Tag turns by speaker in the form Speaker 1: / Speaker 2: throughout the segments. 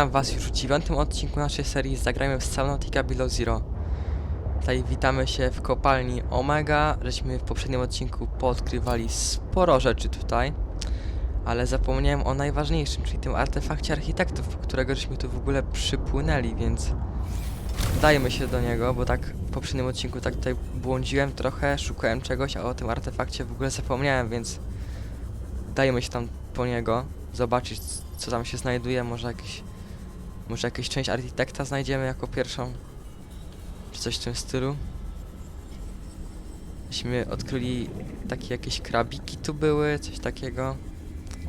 Speaker 1: Witam Was już w dziewiątym odcinku naszej serii Zagrajmy w Subnautica Below Zero. Tutaj witamy się w kopalni Omega, żeśmy w poprzednim odcinku poodkrywali sporo rzeczy tutaj, ale zapomniałem o najważniejszym, czyli tym artefakcie architektów, którego żeśmy tu w ogóle przypłynęli, więc dajmy się do niego, bo tak w poprzednim odcinku tak tutaj błądziłem trochę, szukałem czegoś, a o tym artefakcie w ogóle zapomniałem, więc dajmy się tam po niego, zobaczyć co tam się znajduje, może jakiś, może jakąś część architekta znajdziemy jako pierwszą, czy coś w tym stylu. Myśmy odkryli takie jakieś krabiki tu były, coś takiego.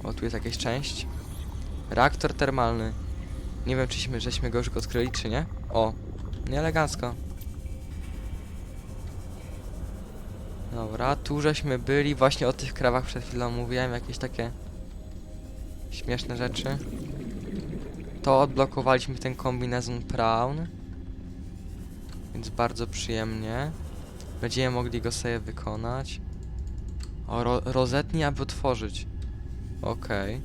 Speaker 1: O, tu jest jakaś część. Reaktor termalny. Nie wiem, czyśmy, żeśmy go już odkryli, czy nie. O, nie elegancko. Dobra, tu żeśmy byli, właśnie o tych krawach przed chwilą mówiłem, jakieś takie śmieszne rzeczy. To odblokowaliśmy ten kombinezon Prawn. Więc bardzo przyjemnie. Będziemy mogli go sobie wykonać. O, ro rozetni, aby otworzyć. Okej.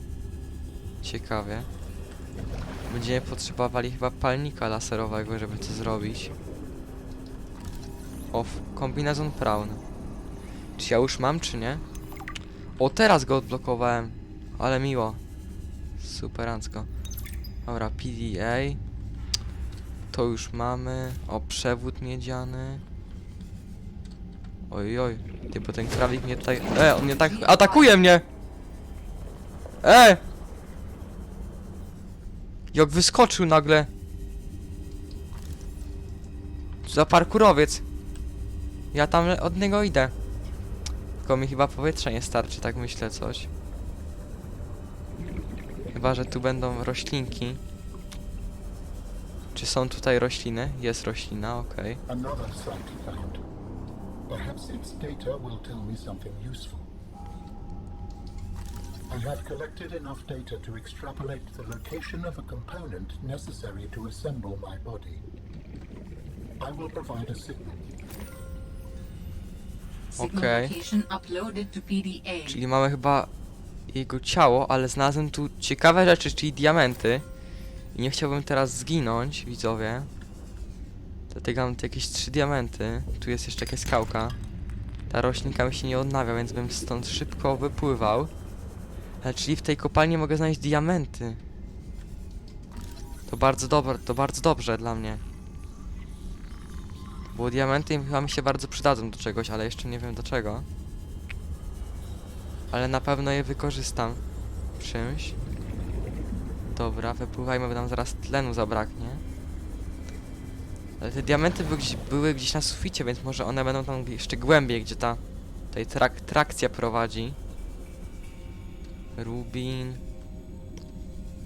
Speaker 1: Ciekawie. Będziemy potrzebowali chyba palnika laserowego, żeby to zrobić. O, f- kombinezon Prawn. Czy ja już mam, czy nie? O, teraz go odblokowałem. Ale miło. Superancko. Dobra, PDA. To już mamy. O, przewód miedziany. Oj, oj. Ty, bo ten krawik mnie tutaj... E, on mnie tak... Atakuje mnie! E! Jak wyskoczył nagle. Za parkurowiec. Ja tam od niego idę. Tylko mi chyba powietrza nie starczy, tak myślę coś. Chyba, że tu będą roślinki. Czy są tutaj rośliny? Jest roślina, okej.
Speaker 2: Another site found. Perhaps its data will tell me something useful. I have collected enough data to extrapolate the location of a component necessary to assemble my body. I will provide a signal.
Speaker 3: Signal
Speaker 1: Okay.
Speaker 3: location uploaded to PDA.
Speaker 1: Czyli mamy chyba jego ciało, ale znalazłem tu ciekawe rzeczy, czyli diamenty. I nie chciałbym teraz zginąć, widzowie. Dlatego mam tu jakieś trzy diamenty. Tu jest jeszcze jakaś skałka. Ta roślinka mi się nie odnawia, więc bym stąd szybko wypływał. Ale czyli w tej kopalni mogę znaleźć diamenty. To bardzo dobre, to bardzo dobrze dla mnie. Bo diamenty chyba mi się bardzo przydadzą do czegoś, ale jeszcze nie wiem do czego. Ale na pewno je wykorzystam czymś. Dobra, wypływajmy, bo nam zaraz tlenu zabraknie. Ale te diamenty były gdzieś, były gdzieś na suficie, więc może one będą tam jeszcze głębiej, gdzie ta tutaj trak, trakcja prowadzi. Rubin.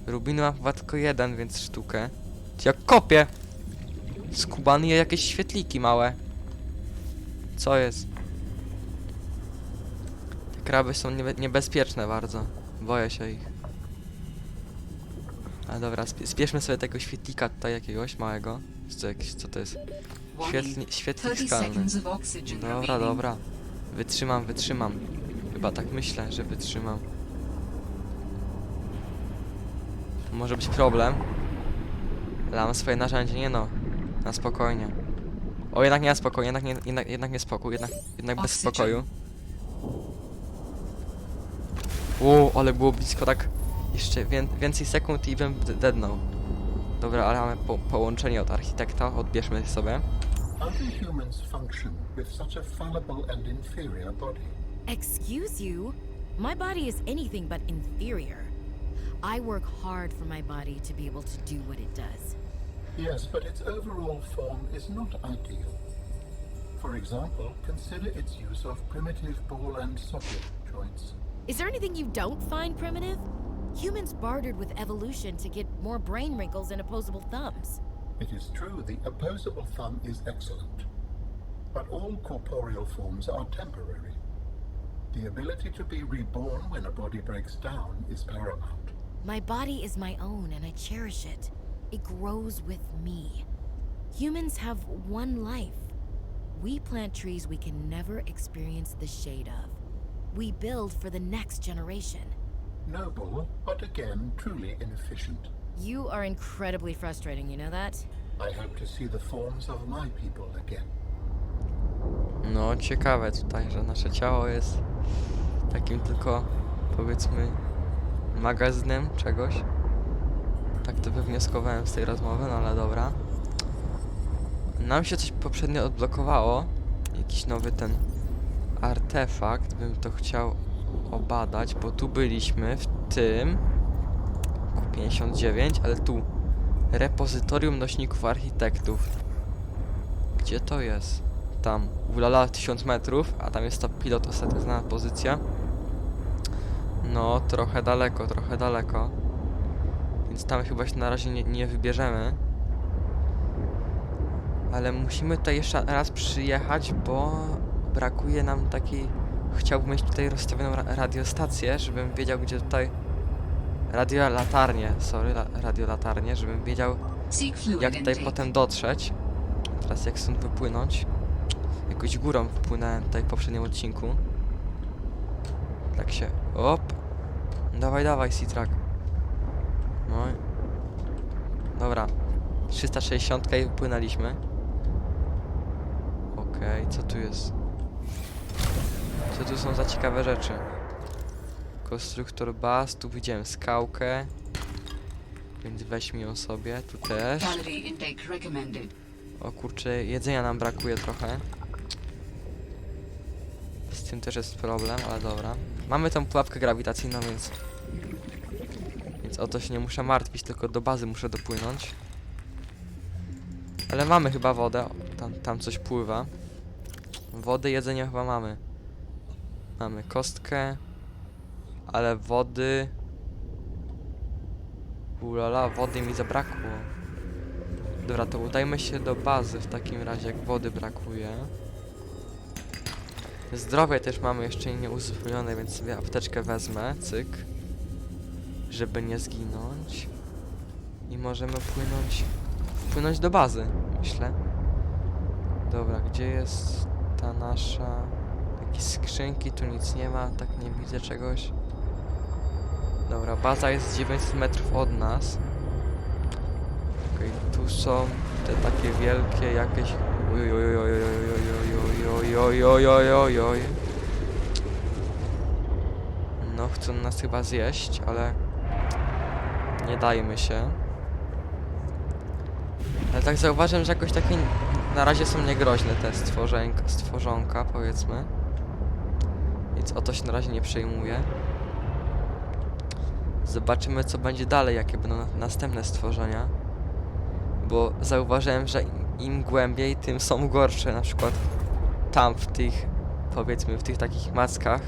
Speaker 1: Rubinu mam chyba tylko jeden, więc sztukę. Jak kopię! Skubany jakieś świetliki małe. Co jest? Kraby są niebe niebezpieczne bardzo. Boję się ich. Ale dobra, spie spieszmy sobie tego świetlika tutaj jakiegoś małego. Co, jakiś, co to jest? Świetli świetlik
Speaker 3: 30
Speaker 1: skalny. Dobra, dobra. Wytrzymam, wytrzymam. Chyba tak myślę, że wytrzymam. To może być problem. Ale mam swoje narzędzie, nie no. Na spokojnie. O, jednak nie na spokojnie, jednak nie, jednak, jednak nie spokój, jednak, jednak bez spokoju. Ło, ale było blisko tak jeszcze wię więcej sekund i bym deadnął. Dobra, ale mamy po połączenie od architekta, odbierzmy sobie.
Speaker 2: How do humans function with such a fallible and inferior body?
Speaker 4: Excuse you? My body is anything but inferior. I work hard for my body to be able to do what it does.
Speaker 2: Yes, but its overall form is not ideal. For example, consider its use of primitive ball and socket joints.
Speaker 4: Is there anything you don't find primitive? Humans bartered with evolution to get more brain wrinkles and opposable thumbs.
Speaker 2: It is true the opposable thumb is excellent, but all corporeal forms are temporary. The ability to be reborn when a body breaks down is paramount.
Speaker 4: My body is my own and I cherish it. It grows with me. Humans have one life. We plant trees we can never experience the shade of. We build for the next generation.
Speaker 2: Noble, but again truly inefficient.
Speaker 4: You are incredibly frustrating, you know that?
Speaker 2: I hope to see the forms of my people again.
Speaker 1: No, ciekawe tutaj, że nasze ciało jest takim tylko, powiedzmy, magazynem czegoś. Tak to wywnioskowałem z tej rozmowy, no ale dobra. Nam się coś poprzednio odblokowało. Jakiś nowy ten artefakt. Bym to chciał obadać, bo tu byliśmy w tym Q59, ale tu repozytorium nośników architektów. Gdzie to jest? Tam, ulala 1000 metrów, a tam jest ta pilot ostatnia pozycja. No, trochę daleko, trochę daleko. Więc tam chyba się na razie nie, nie wybierzemy. Ale musimy tutaj jeszcze raz przyjechać, bo brakuje nam takiej... Chciałbym mieć tutaj rozstawioną ra radiostację, żebym wiedział gdzie tutaj... Radiolatarnię, sorry, la radiolatarnię, żebym wiedział jak tutaj potem dotrzeć. Teraz jak stąd wypłynąć. Jakoś górą wypłynąłem tutaj w poprzednim odcinku. Tak się... Op! Dawaj, dawaj, Citrak. No. Dobra. 360 i wypłynęliśmy. Okej, co tu jest? Co tu są za ciekawe rzeczy? Konstruktor baz, tu widziałem skałkę. Więc weźmy ją sobie, tu też. O kurczę, jedzenia nam brakuje trochę. Z tym też jest problem, ale dobra. Mamy tą pułapkę grawitacyjną, więc... Więc o to się nie muszę martwić, tylko do bazy muszę dopłynąć. Ale mamy chyba wodę, tam, tam coś pływa. Wody, jedzenie chyba mamy. Mamy kostkę, ale wody... Ulala, wody mi zabrakło. Dobra, to udajmy się do bazy w takim razie, jak wody brakuje. Zdrowie też mamy jeszcze nieuzupełnione, więc sobie apteczkę wezmę, cyk. Żeby nie zginąć. I możemy płynąć, płynąć do bazy, myślę. Dobra, gdzie jest ta nasza... Jakieś skrzynki, tu nic nie ma, tak nie widzę czegoś. Dobra, baza jest 900 metrów od nas. Okej, tu są te takie wielkie jakieś... Oj, oj, oj, oj, oj, oj, oj, oj, oj, oj, oj, oj. No, chcą nas chyba zjeść, ale... Nie dajmy się. Ale tak zauważyłem, że jakoś takie... Na razie są niegroźne te stworzonka, stworzonka, powiedzmy. Więc o to się na razie nie przejmuję. Zobaczymy, co będzie dalej, jakie będą na- następne stworzenia bo zauważyłem, że im- im głębiej, tym są gorsze. Na przykład tam w tych, powiedzmy, w tych takich mackach,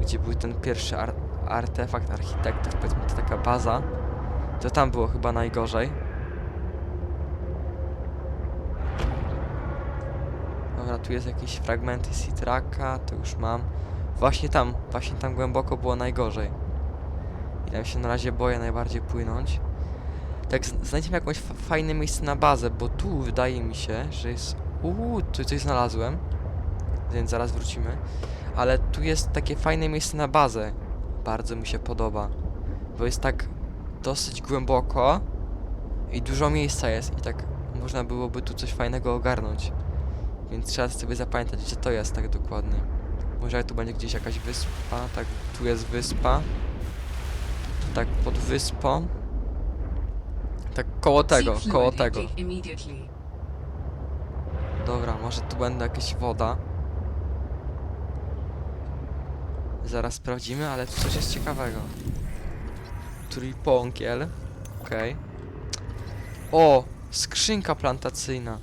Speaker 1: gdzie był ten pierwszy ar artefakt architektów, powiedzmy, to taka baza, to tam było chyba najgorzej. Tu jest jakieś fragmenty Citraka, to już mam. Właśnie tam, właśnie tam głęboko było najgorzej. I tam się na razie boję najbardziej płynąć. Tak, znajdziemy jakieś fa- fajne miejsce na bazę, bo tu wydaje mi się, że jest... Uuu, tu coś znalazłem. Więc zaraz wrócimy. Ale tu jest takie fajne miejsce na bazę. Bardzo mi się podoba. Bo jest tak dosyć głęboko i dużo miejsca jest i tak można byłoby tu coś fajnego ogarnąć. Więc trzeba sobie zapamiętać, gdzie to jest tak dokładnie. Może tu będzie gdzieś jakaś wyspa, tak, tu jest wyspa. Tak pod wyspą. Tak koło tego, koło tego. Dobra, może tu będzie jakaś woda. Zaraz sprawdzimy, ale tu coś jest ciekawego. Trójpąkiel. Okej. O! Skrzynka plantacyjna.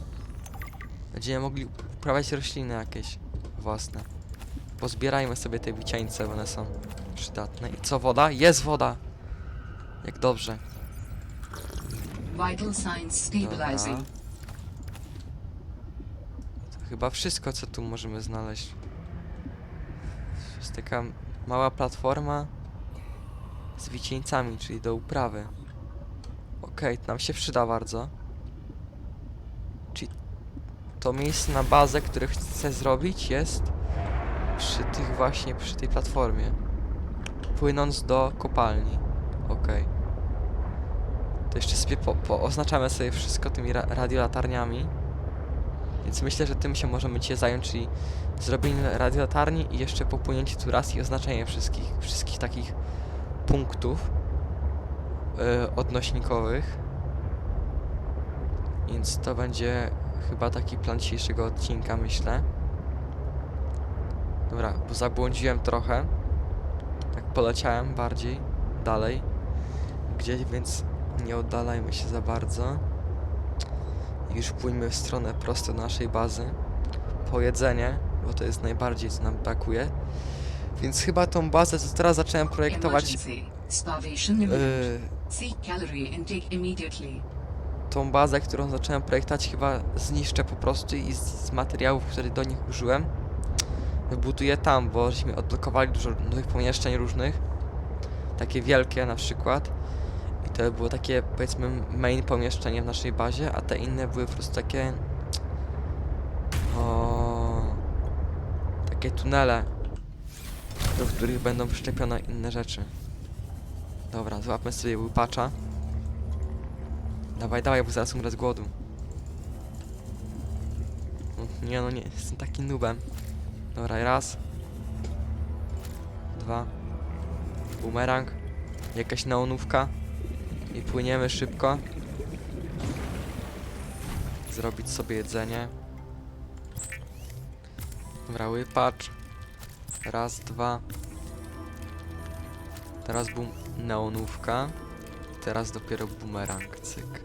Speaker 1: Będziemy mogli uprawiać rośliny jakieś własne. Pozbierajmy sobie te wicieńce, bo one są przydatne. I co, woda? Jest woda! Jak dobrze.
Speaker 3: Vital signs stabilizing.
Speaker 1: Dobra. To chyba wszystko, co tu możemy znaleźć. To jest taka mała platforma z wicieńcami, czyli do uprawy. Okej, to nam się przyda bardzo. To miejsce na bazę, które chcę zrobić jest przy tych właśnie, przy tej platformie. Płynąc do kopalni. Okej. to jeszcze sobie po, pooznaczamy sobie wszystko tymi ra radiolatarniami. Więc myślę, że tym się możemy dzisiaj zająć, czyli zrobienie radiolatarni i jeszcze popłynięcie tu raz i oznaczenie wszystkich, wszystkich takich punktów yy, odnośnikowych. Więc to będzie chyba taki plan dzisiejszego odcinka, myślę. Dobra, bo zabłądziłem trochę. Tak poleciałem bardziej dalej. Gdzieś, więc nie oddalajmy się za bardzo. I już pójmy w stronę prosto naszej bazy. Po jedzenie, bo to jest najbardziej co nam brakuje. Więc chyba tą bazę, co teraz zacząłem projektować, yy, tą bazę, którą zacząłem projektować, chyba zniszczę po prostu i z, z materiałów, które do nich użyłem, wybuduję tam, bo żeśmy odblokowali dużo nowych pomieszczeń różnych, takie wielkie na przykład. I to było takie, powiedzmy, main pomieszczenie w naszej bazie, a te inne były po prostu takie... O, takie tunele, do których będą przyczepione inne rzeczy. Dobra, złapmy sobie łypacza. Dawaj, dawaj, bo zaraz umrę z głodu. No, Nie no, nie, jestem taki nubem. Dobra, raz. Dwa. Bumerang. Jakaś neonówka. I płyniemy szybko. Zrobić sobie jedzenie. Dobra, łypacz. Raz, dwa. Teraz bum... neonówka. Teraz dopiero bumerang, cyk.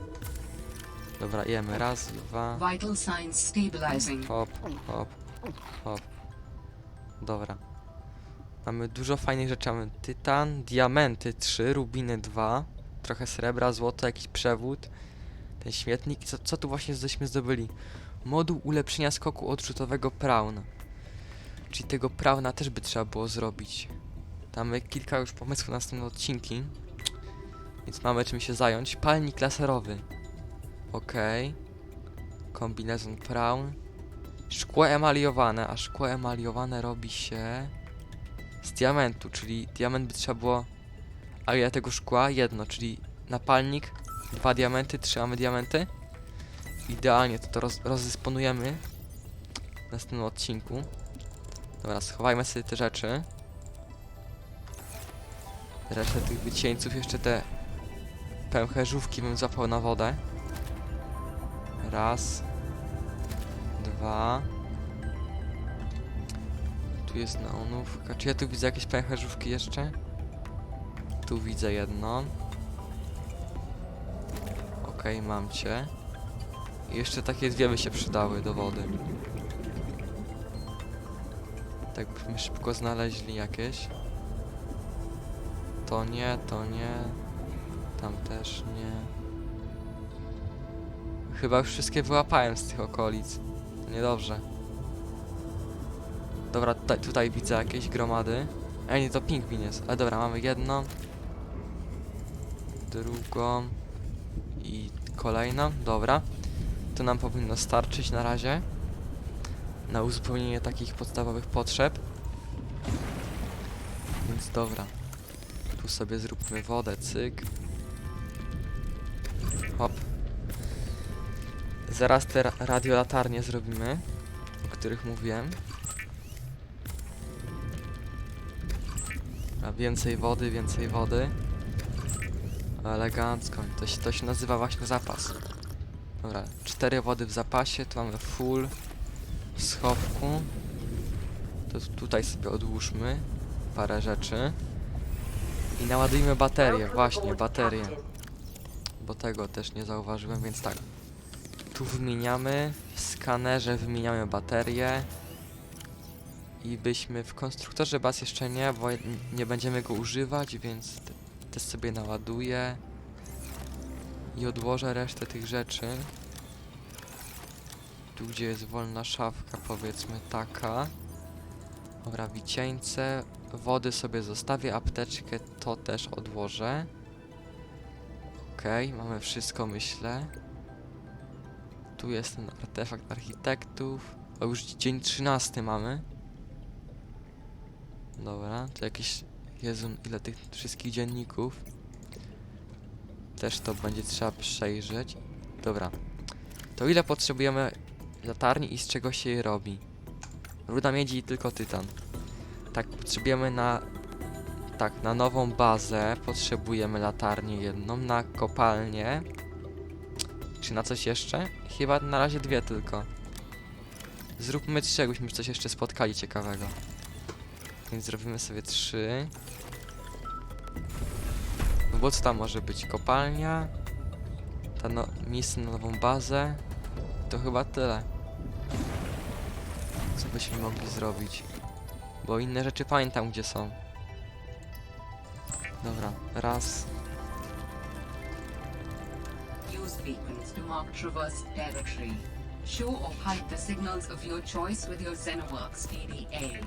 Speaker 1: Dobra, jemy. Raz, dwa.
Speaker 3: Vital signs stabilizing.
Speaker 1: Hop, hop, hop. Dobra. Mamy dużo fajnych rzeczy. Mamy tytan, diamenty 3, rubiny 2, trochę srebra, złoto, jakiś przewód, ten śmietnik. I Co, co tu właśnie żeśmy zdobyli? Moduł ulepszenia skoku odrzutowego Prawn. Czyli tego Prawna też by trzeba było zrobić. Mamy kilka już pomysłów na następne odcinki. Więc mamy czym się zająć. Palnik laserowy. Okej. Kombinezon Prawn. Szkło emaliowane, a szkło emaliowane robi się z diamentu, czyli diament by trzeba było... A ile tego szkła? Jedno, czyli napalnik, dwa diamenty, trzymamy diamenty. Idealnie to, to roz, rozdysponujemy w następnym odcinku. Dobra, schowajmy sobie te rzeczy. Resztę tych wycieńców, jeszcze te pęcherzówki bym zapał na wodę. Raz. Dwa. Tu jest neonówka. Czy ja tu widzę jakieś pęcherzówki jeszcze? Tu widzę jedną. Okej, mam cię. I jeszcze takie dwie by się przydały do wody. Tak byśmy szybko znaleźli jakieś. To nie, to nie. Tam też nie. Chyba już wszystkie wyłapałem z tych okolic. To niedobrze. Dobra, tutaj, tutaj widzę jakieś gromady. Ej, nie, to pingwin jest. Ale dobra, mamy jedną. Drugą. I kolejną. Dobra. To nam powinno starczyć na razie. Na uzupełnienie takich podstawowych potrzeb. Więc dobra. Tu sobie zróbmy wodę, cyk. Zaraz te ra radiolatarnie zrobimy, o których mówiłem. A więcej wody, więcej wody. Elegancko. To się, to się nazywa właśnie zapas. Dobra, cztery wody w zapasie, tu mamy full w schowku. To tutaj sobie odłóżmy parę rzeczy. I naładujmy baterię, właśnie, baterię. Bo tego też nie zauważyłem, więc tak. Tu wymieniamy, w skanerze wymieniamy baterię. I byśmy w konstruktorze baz jeszcze nie, bo nie będziemy go używać, więc te- też sobie naładuję. I odłożę resztę tych rzeczy. Tu gdzie jest wolna szafka, powiedzmy taka. Dobra, wicieńce. Wody sobie zostawię, apteczkę to też odłożę. Okej, mamy wszystko, myślę. Tu jest ten artefakt architektów. O, już dzień 13 mamy. Dobra, to jakieś... Jezu, ile tych wszystkich dzienników. Też to będzie trzeba przejrzeć. Dobra. To ile potrzebujemy latarni i z czego się je robi? Ruda miedzi i tylko tytan. Tak, potrzebujemy na... Tak, na nową bazę potrzebujemy latarnię jedną, na kopalnię. Czy na coś jeszcze? Chyba na razie dwie tylko. Zróbmy trzy, jakbyśmy coś jeszcze spotkali ciekawego. Więc zrobimy sobie trzy. No bo co tam może być? Kopalnia? Ta no, miejsce na nową bazę? To chyba tyle. Co byśmy mogli zrobić? Bo inne rzeczy pamiętam gdzie są. Dobra, raz.
Speaker 3: Use beacons to mark traversed territory. Show or hide the signals of your choice with your Xenoworks PDA.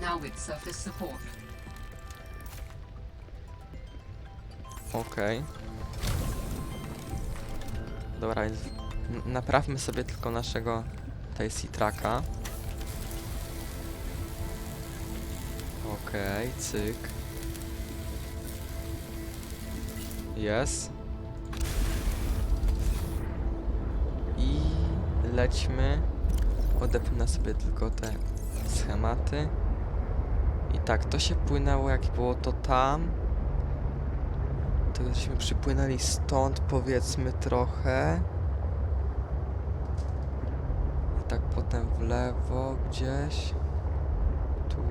Speaker 3: Now with surface support.
Speaker 1: Okej. Dobra, n- naprawmy sobie tylko naszego tutaj Traka. Okej, cyk. Jest. I lećmy. Odepnę sobie tylko te schematy. I tak, to się płynęło jak było to tam. To żeśmy przypłynęli stąd powiedzmy trochę. I tak potem w lewo gdzieś. Tu.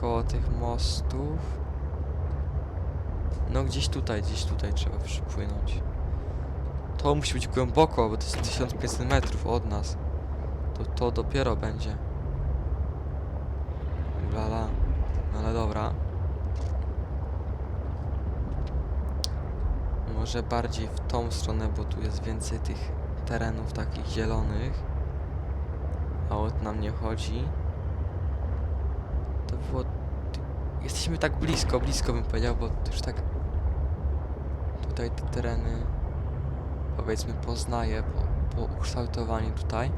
Speaker 1: Koło tych mostów. No gdzieś tutaj, gdzieś tutaj trzeba przypłynąć. To musi być głęboko, bo to jest 1500 metrów od nas. To to dopiero będzie. Lala. No ale dobra. Może bardziej w tą stronę, bo tu jest więcej tych terenów takich zielonych. A o to nam nie chodzi. To było... Jesteśmy tak blisko, blisko bym powiedział, bo już tak... Tutaj te tereny... Powiedzmy poznaję po, po ukształtowaniu tutaj.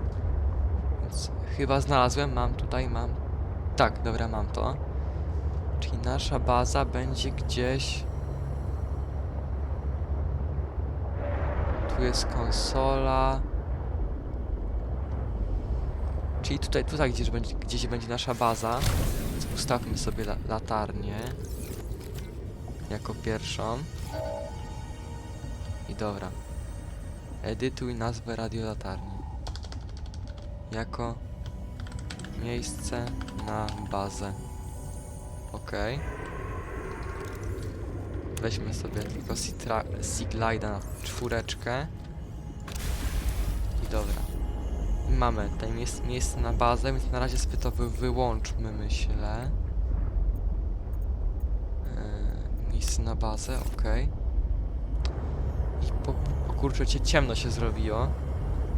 Speaker 1: Więc chyba znalazłem, mam tutaj, mam... Tak, dobra, mam to. Czyli nasza baza będzie gdzieś... Tu jest konsola. Czyli tutaj, tutaj gdzieś będzie, gdzieś będzie nasza baza. Więc ustawmy sobie la latarnię. Jako pierwszą. I dobra. Edytuj nazwę radiolatarni. Jako miejsce na bazę. Okej. Weźmy sobie tylko Siglida na czwóreczkę. I dobra. Mamy tutaj miejsce, miejsce na bazę, więc na razie sobie to wy wyłączmy, myślę. Yy, miejsce na bazę, ok. I po, o kurczę, cię ciemno się zrobiło.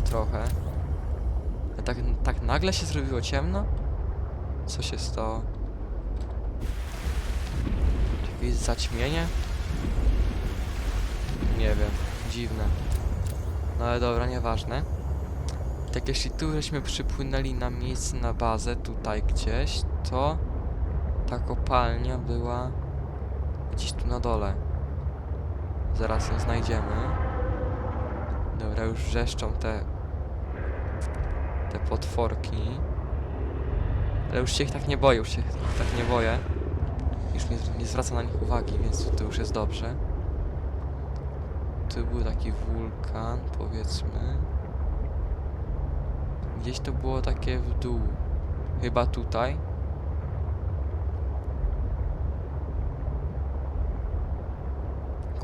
Speaker 1: Trochę. A tak, tak nagle się zrobiło ciemno? Co się stało? Jakieś zaćmienie? Nie wiem, dziwne. No ale dobra, nieważne. Tak jeśli tu żeśmy przypłynęli na miejsce na bazę, tutaj gdzieś, to ta kopalnia była gdzieś tu na dole. Zaraz ją znajdziemy. Dobra, już wrzeszczą te te potworki. Ale już się ich tak nie boję, już się ich tak nie boję. Już nie, nie zwraca na nich uwagi, więc to już jest dobrze. Tu był taki wulkan, powiedzmy. Gdzieś to było takie w dół. Chyba tutaj.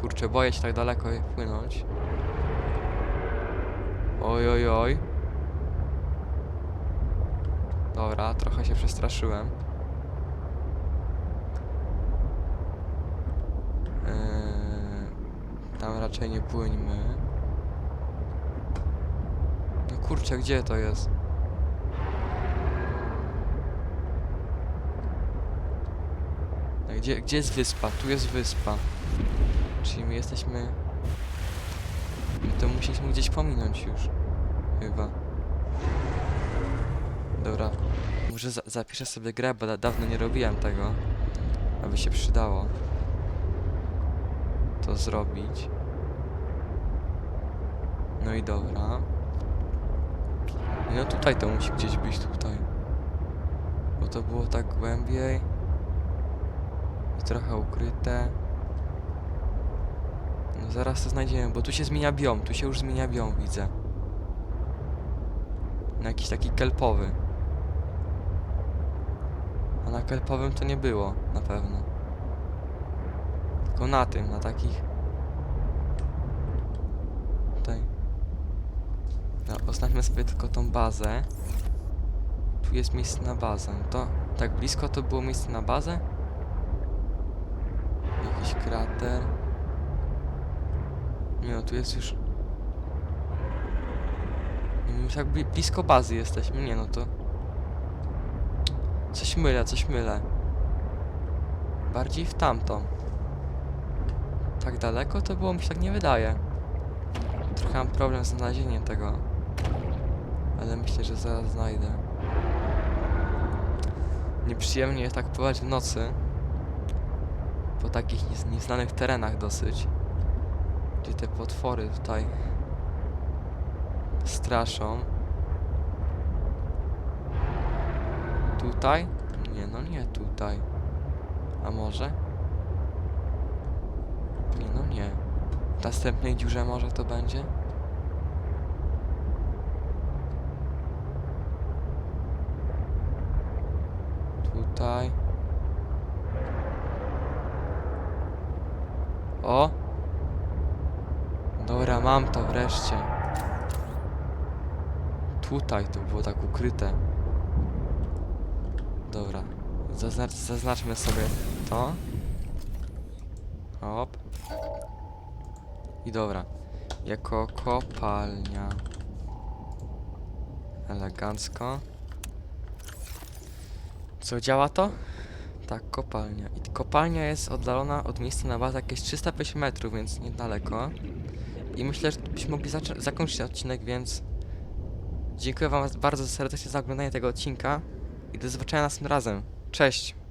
Speaker 1: Kurczę, boję się tak daleko płynąć. Oj, oj, oj. Dobra, trochę się przestraszyłem. Yy, tam raczej nie płyńmy. No kurczę, gdzie to jest? Gdzie, gdzie jest wyspa? Tu jest wyspa. Czyli my jesteśmy... My to musieliśmy gdzieś pominąć już. Chyba. Dobra. Może za zapiszę sobie grę, bo da dawno nie robiłem tego. Aby się przydało. to zrobić. No i dobra. No tutaj to musi gdzieś być tutaj. Bo to było tak głębiej. I trochę ukryte. No zaraz to znajdziemy, bo tu się zmienia biom, tu się już zmienia biom, widzę. Na jakiś taki kelpowy. A na kelpowym to nie było, na pewno. Tylko na tym, na takich... Tutaj. No, oznaczmy sobie tylko tą bazę. Tu jest miejsce na bazę. No To tak blisko to było miejsce na bazę? Jakiś krater. Nie no, tu jest już... Wiem, już blisko bazy jesteśmy. Nie no, to... Coś mylę, coś mylę. Bardziej w tamtą. Tak daleko to było, mi się tak nie wydaje. Trochę mam problem z znalezieniem tego. Ale myślę, że zaraz znajdę. Nieprzyjemnie jest tak pływać w nocy. Po takich niez- nieznanych terenach dosyć. Gdzie te potwory tutaj straszą. Tutaj? Nie, no nie tutaj. A może? Nie, no nie. W następnej dziurze może to będzie? Tutaj. O! Dobra, mam to wreszcie. Tutaj to było tak ukryte. Dobra. Zaznacz, zaznaczmy sobie to. Hop. I dobra. Jako kopalnia. Elegancko. Co, działa to? Tak, kopalnia. I kopalnia jest oddalona od miejsca na bazę jakieś 350 metrów, więc niedaleko. I myślę, że byśmy mogli zakończyć ten odcinek, więc... Dziękuję wam bardzo serdecznie za oglądanie tego odcinka. I do zobaczenia następnym razem. Cześć!